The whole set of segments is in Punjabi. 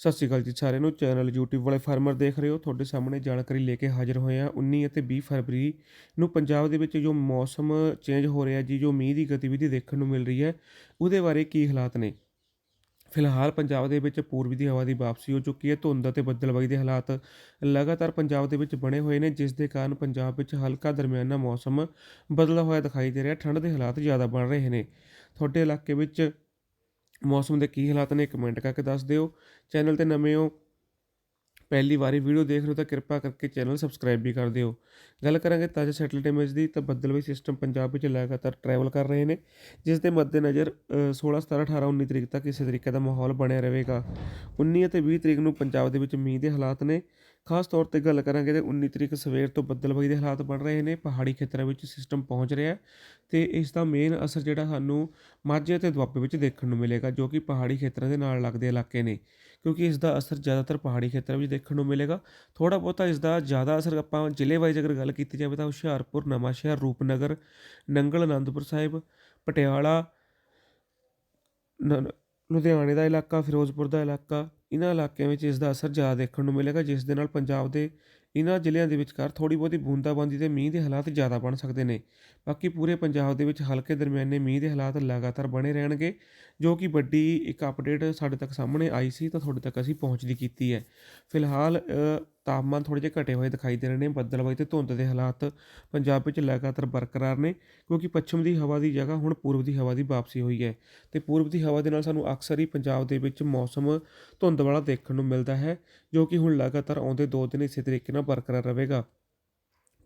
ਸਤਿ ਸ਼੍ਰੀ ਅਕਾਲ ਜੀ ਸਾਰਿਆਂ ਨੂੰ। ਚੈਨਲ YouTube ਵਾਲੇ ਫਾਰਮਰ ਦੇਖ ਰਹੇ ਹੋ। ਤੁਹਾਡੇ ਸਾਹਮਣੇ ਜਾਣਕਾਰੀ ਲੈ ਕੇ ਹਾਜ਼ਰ ਹੋਏ ਹਾਂ। 19 ਅਤੇ 20 ਫਰਵਰੀ ਨੂੰ ਪੰਜਾਬ ਦੇ ਵਿੱਚ ਜੋ ਮੌਸਮ ਚੇਂਜ ਹੋ ਰਿਹਾ ਜੀ, ਜੋ ਮੀਂਹ ਦੀ ਗਤੀਵਿਧੀ ਦੇਖਣ ਨੂੰ ਮਿਲ ਰਹੀ ਹੈ, ਉਹਦੇ ਬਾਰੇ ਕੀ ਹਾਲਾਤ ਨੇ? ਫਿਲਹਾਲ ਪੰਜਾਬ ਦੇ ਵਿੱਚ ਪੂਰਬੀ ਦੀ ਹਵਾ ਦੀ ਵਾਪਸੀ ਹੋ ਚੁੱਕੀ ਹੈ। ਧੁੰਦ ਅਤੇ ਬੱਦਲਬਾਈ ਦੇ ਹਾਲਾਤ ਲਗਾਤਾਰ ਪੰਜਾਬ ਦੇ ਵਿੱਚ ਬਣੇ ਹੋਏ ਨੇ, ਜਿਸ ਦੇ ਕਾਰਨ ਪੰਜਾਬ ਵਿੱਚ ਹਲਕਾ ਦਰਮਿਆਨਾ ਮੌਸਮ ਬਦਲਾ ਹੋਇਆ ਦਿਖਾਈ ਦੇ ਰਿਹਾ। ਠੰਡ ਦੇ ਹਾਲਾਤ ਜ਼ਿਆਦਾ ਬਣ ਰਹੇ ਨੇ। ਤੁਹਾਡੇ ਇਲਾਕੇ ਵਿੱਚ ਮੌਸਮ ਦੇ ਕੀ ਹਾਲਾਤ ਨੇ ਕਮੈਂਟ ਕਰਕੇ ਦੱਸ ਦਿਓ। ਚੈਨਲ ਤੇ ਨਵੇਂ ਹੋ ਪਹਿਲੀ ਵਾਰੀ ਵੀਡੀਓ ਦੇਖ ਰਹੇ ਹੋ ਤਾਂ ਕਿਰਪਾ ਕਰਕੇ ਚੈਨਲ ਸਬਸਕ੍ਰਾਈਬ ਵੀ ਕਰ ਦਿਓ। ਗੱਲ ਕਰਾਂਗੇ ਤਾਜ਼ਾ ਸੈਟਲਾਈਟ ਇਮੇਜ ਦੀ ਤਾਂ ਬੱਦਲਬਾਈ ਸਿਸਟਮ ਪੰਜਾਬ ਵਿੱਚ ਲਗਾਤਾਰ ਟਰੈਵਲ ਕਰ ਰਹੇ ਨੇ ਜਿਸ ਦੇ ਮੱਦੇਨਜ਼ਰ ਅ, 16 17 18 19 ਤਰੀਕ ਤੱਕ ਇਸੇ ਤਰੀਕੇ ਦਾ ਮਾਹੌਲ ਬਣਿਆ ਰਹੇਗਾ। 19 ਅਤੇ 20 ਤਰੀਕ ਨੂੰ ਪੰਜਾਬ ਦੇ ਵਿੱਚ ਮੀਂਹ ਦੇ ਹਾਲਾਤ ਨੇ ਖਾਸ ਤੌਰ ਤੇ ਗੱਲ ਕਰਾਂਗੇ ਤੇ 19 ਤਰੀਕ ਸਵੇਰ ਤੋਂ ਬੱਦਲਬਾਈ ਦੇ ਹਾਲਾਤ ਬਣ ਰਹੇ ਨੇ, ਪਹਾੜੀ ਖੇਤਰਾਂ ਵਿੱਚ ਸਿਸਟਮ ਪਹੁੰਚ ਰਿਹਾ ਹੈ ਤੇ ਇਸ ਦਾ ਮੇਨ ਅਸਰ ਜਿਹੜਾ ਸਾਨੂੰ ਮਾਝੇ ਅਤੇ ਦੁਆਬੇ ਵਿੱਚ ਦੇਖਣ ਨੂੰ ਮਿਲੇਗਾ, ਜੋ ਕਿ ਪਹਾੜੀ ਖੇਤਰਾਂ ਦੇ ਨਾਲ ਲੱਗਦੇ ਇਲਾਕੇ ਨੇ, ਕਿਉਂਕਿ ਇਸ ਦਾ ਅਸਰ ਜ਼ਿਆਦਾਤਰ ਪਹਾੜੀ ਖੇਤਰਾਂ ਵਿੱਚ ਦੇਖਣ ਨੂੰ ਮਿਲੇਗਾ। ਥੋੜਾ ਬਹੁਤਾ ਇਸ ਦਾ ਜ਼ਿਆਦਾ ਅਸਰ ਆਪਾਂ ਜ਼ਿਲ੍ਹੇ ਵਾਈਜ਼ ਅਗਰ ਗੱਲ ਕੀਤੀ ਜਾਵੇ ਤਾਂ ਹੁਸ਼ਿਆਰਪੁਰ, ਨਵਾਂਸ਼ਹਿਰ, ਰੂਪਨਗਰ, ਨੰਗਲ ਆਨੰਦਪੁਰ ਸਾਹਿਬ, ਪਟਿਆਲਾ, ਨ- ਲੁਧਿਆਣੇ ਦਾ ਇਲਾਕਾ, ਫਿਰੋਜ਼ਪੁਰ ਦਾ ਇਲਾਕਾ ਇਹਨਾਂ ਇਲਾਕਿਆਂ ਵਿੱਚ ਇਸ ਦਾ ਅਸਰ ਜ਼ਿਆਦਾ ਦੇਖਣ ਨੂੰ ਮਿਲੇਗਾ, ਜਿਸ ਦੇ ਨਾਲ ਪੰਜਾਬ ਦੇ ਇਹਨਾਂ ਜ਼ਿਲ੍ਹਿਆਂ ਦੇ ਵਿਚਕਾਰ ਥੋੜੀ ਬਹੁਤੀ ਬੂੰਦਾਬਾਂਦੀ ਤੇ ਮੀਂਹ ਦੇ ਹਾਲਾਤ ਜ਼ਿਆਦਾ ਬਣ ਸਕਦੇ ਨੇ। ਬਾਕੀ ਪੂਰੇ ਪੰਜਾਬ ਦੇ ਵਿੱਚ ਹਲਕੇ ਦਰਮਿਆਨੇ ਮੀਂਹ ਦੇ ਹਾਲਾਤ ਲਗਾਤਾਰ ਬਣੇ ਰਹਿਣਗੇ, ਜੋ ਕਿ ਵੱਡੀ ਇੱਕ ਅਪਡੇਟ ਸਾਡੇ ਤੱਕ ਸਾਹਮਣੇ ਆਈ ਸੀ, ਤਾਂ ਤੁਹਾਡੇ ਤੱਕ ਅਸੀਂ ਪਹੁੰਚਦੀ ਕੀਤੀ ਹੈ। ਫਿਲਹਾਲ ਤਾਪਮਾਨ ਥੋੜ੍ਹੇ ਜਿਹੇ ਘਟੇ ਹੋਏ ਦਿਖਾਈ ਦੇ ਰਹੇ ਨੇ। ਬੱਦਲਬਾਈ ਤੇ ਧੁੰਦ ਦੇ ਹਾਲਾਤ ਪੰਜਾਬ ਵਿੱਚ ਲਗਾਤਾਰ ਬਰਕਰਾਰ ਨੇ, ਕਿਉਂਕਿ ਪੱਛਮ ਦੀ ਹਵਾ ਦੀ ਜਗ੍ਹਾ ਹੁਣ ਪੂਰਬ ਦੀ ਹਵਾ ਦੀ ਵਾਪਸੀ ਹੋਈ ਹੈ ਤੇ ਪੂਰਬ ਦੀ ਹਵਾ ਦੇ ਨਾਲ ਸਾਨੂੰ ਅਕਸਰ ਹੀ ਪੰਜਾਬ ਦੇ ਵਿੱਚ ਮੌਸਮ ਧੁੰਦ ਵਾਲਾ ਦੇਖਣ ਨੂੰ ਮਿਲਦਾ ਹੈ ਜੋ ਕਿ ਹੁਣ ਲਗਾਤਾਰ ਆਉਂਦੇ ਦੋ ਦਿਨ ਇਸੇ ਤਰੀਕੇ ਨਾਲ ਬਰਕਰਾਰ ਰਹੇਗਾ।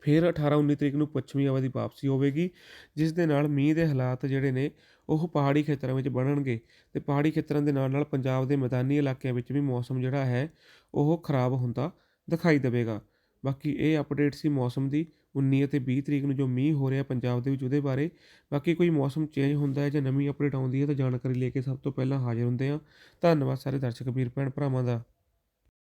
ਫਿਰ 18 19 ਤਰੀਕ ਨੂੰ ਪੱਛਮੀ ਹਵਾ ਦੀ ਵਾਪਸੀ ਹੋਵੇਗੀ, ਜਿਸ ਦੇ ਨਾਲ ਮੀਂਹ ਦੇ ਹਾਲਾਤ ਜਿਹੜੇ ਨੇ, ਉਹ ਪਹਾੜੀ ਖੇਤਰਾਂ ਵਿੱਚ ਬਣਨਗੇ ਤੇ ਪਹਾੜੀ ਖੇਤਰਾਂ ਦੇ ਨਾਲ ਨਾਲ ਪੰਜਾਬ ਦੇ ਮੈਦਾਨੀ ਇਲਾਕਿਆਂ ਵਿੱਚ ਵੀ ਮੌਸਮ ਜਿਹੜਾ ਹੈ, ਉਹ ਖਰਾਬ ਹੁੰਦਾ ਦਿਖਾਈ ਦੇਵੇਗਾ। ਬਾਕੀ ਇਹ ਅਪਡੇਟ ਸੀ ਮੌਸਮ ਦੀ 19 ਅਤੇ 20 ਤਰੀਕ ਨੂੰ ਜੋ ਮੀਂਹ ਹੋ ਰਿਹਾ ਪੰਜਾਬ ਦੇ ਵਿੱਚ ਉਹਦੇ ਬਾਰੇ। ਬਾਕੀ ਕੋਈ ਮੌਸਮ ਚੇਂਜ ਹੁੰਦਾ ਹੈ ਜਾਂ ਨਵੀਂ ਅਪਡੇਟ ਆਉਂਦੀ ਹੈ ਤਾਂ ਜਾਣਕਾਰੀ ਲੈ ਕੇ ਸਭ ਤੋਂ ਪਹਿਲਾਂ ਹਾਜ਼ਰ ਹੁੰਦੇ ਹਾਂ। ਧੰਨਵਾਦ ਸਾਰੇ ਦਰਸ਼ਕ, ਵੀਰ ਭੈਣ ਭਰਾਵਾਂ ਦਾ।